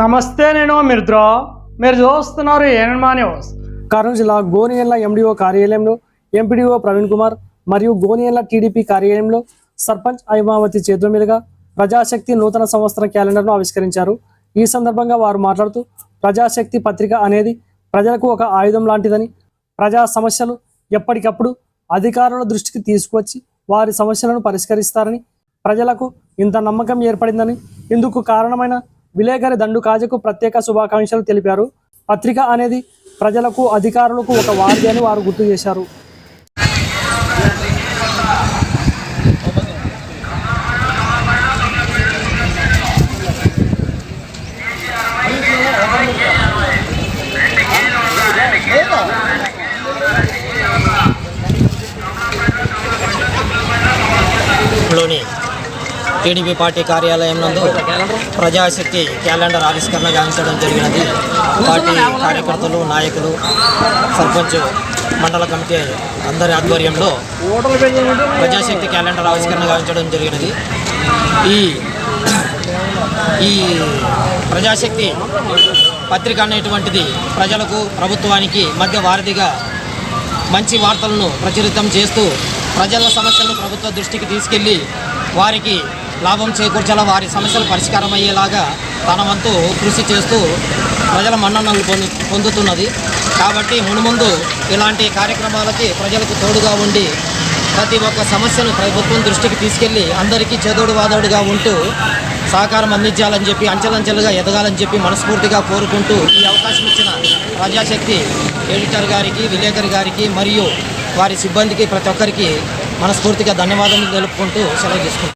నమస్తే నేను మిత్ర మీరు చూస్తున్నారు ఏనమా న్యూస్. కర్నూలు జిల్లా గోనియన్ల ఎండిఓ కార్యాలయంలో ఎంపీడీఓ ప్రవీణ్ కుమార్ మరియు గోనియన్ల టీడీపీ కార్యాలయంలో సర్పంచ్ ఐమావతి చేతుల మీదుగా ప్రజాశక్తి నూతన సంవత్సర క్యాలెండర్ను ఆవిష్కరించారు. ఈ సందర్భంగా వారు మాట్లాడుతూ ప్రజాశక్తి పత్రిక అనేది ప్రజలకు ఒక ఆయుధం లాంటిదని ప్రజా సమస్యలు ఎప్పటికప్పుడు అధికారుల దృష్టికి తీసుకువచ్చి వారి సమస్యలను పరిష్కరిస్తారని ప్రజలకు ఇంత నమ్మకం ఏర్పడిందని ఇందుకు కారణమైన విలేకరి దండు కాజకు ప్రత్యేక శుభాకాంక్షలు తెలిపారు. పత్రిక అనేది ప్రజలకు అధికారులకు ఒక వారిది అని వారు గుర్తు చేశారు. టీడీపీ పార్టీ కార్యాలయం నందు ప్రజాశక్తి క్యాలెండర్ ఆవిష్కరణ గావించడం జరిగినది. పార్టీ కార్యకర్తలు నాయకులు సర్పంచ్ మండల కమిటీ అందరి ఆధ్వర్యంలో ప్రజాశక్తి క్యాలెండర్ ఆవిష్కరణ గావించడం జరిగినది. ఈ ఈ ప్రజాశక్తి పత్రిక అనేటువంటిది ప్రజలకు ప్రభుత్వానికి మధ్య వారధిగా మంచి వార్తలను ప్రచురితం చేస్తూ ప్రజల సమస్యలను ప్రభుత్వ దృష్టికి తీసుకెళ్ళి వారికి లాభం చేకూర్చేలా వారి సమస్యలు పరిష్కారం అయ్యేలాగా తన వంతు కృషి చేస్తూ ప్రజల మన్ననలు పొందు పొందుతున్నది. కాబట్టి మునుముందు ఇలాంటి కార్యక్రమాలకి ప్రజలకు తోడుగా ఉండి ప్రతి ఒక్క సమస్యను ప్రభుత్వం దృష్టికి తీసుకెళ్ళి అందరికీ చేదోడు వాదోడుగా ఉంటూ సహకారం అందించాలని చెప్పి అంచెలంచెలుగా ఎదగాలని చెప్పి మనస్ఫూర్తిగా కోరుకుంటూ ఈ అవకాశం ఇచ్చిన ప్రజాశక్తి ఎడిటర్ గారికి విలేకరి గారికి మరియు వారి సిబ్బందికి ప్రతి ఒక్కరికి మనస్ఫూర్తిగా ధన్యవాదాలు తెలుపుకుంటూ సెలవు తీసుకుంటాం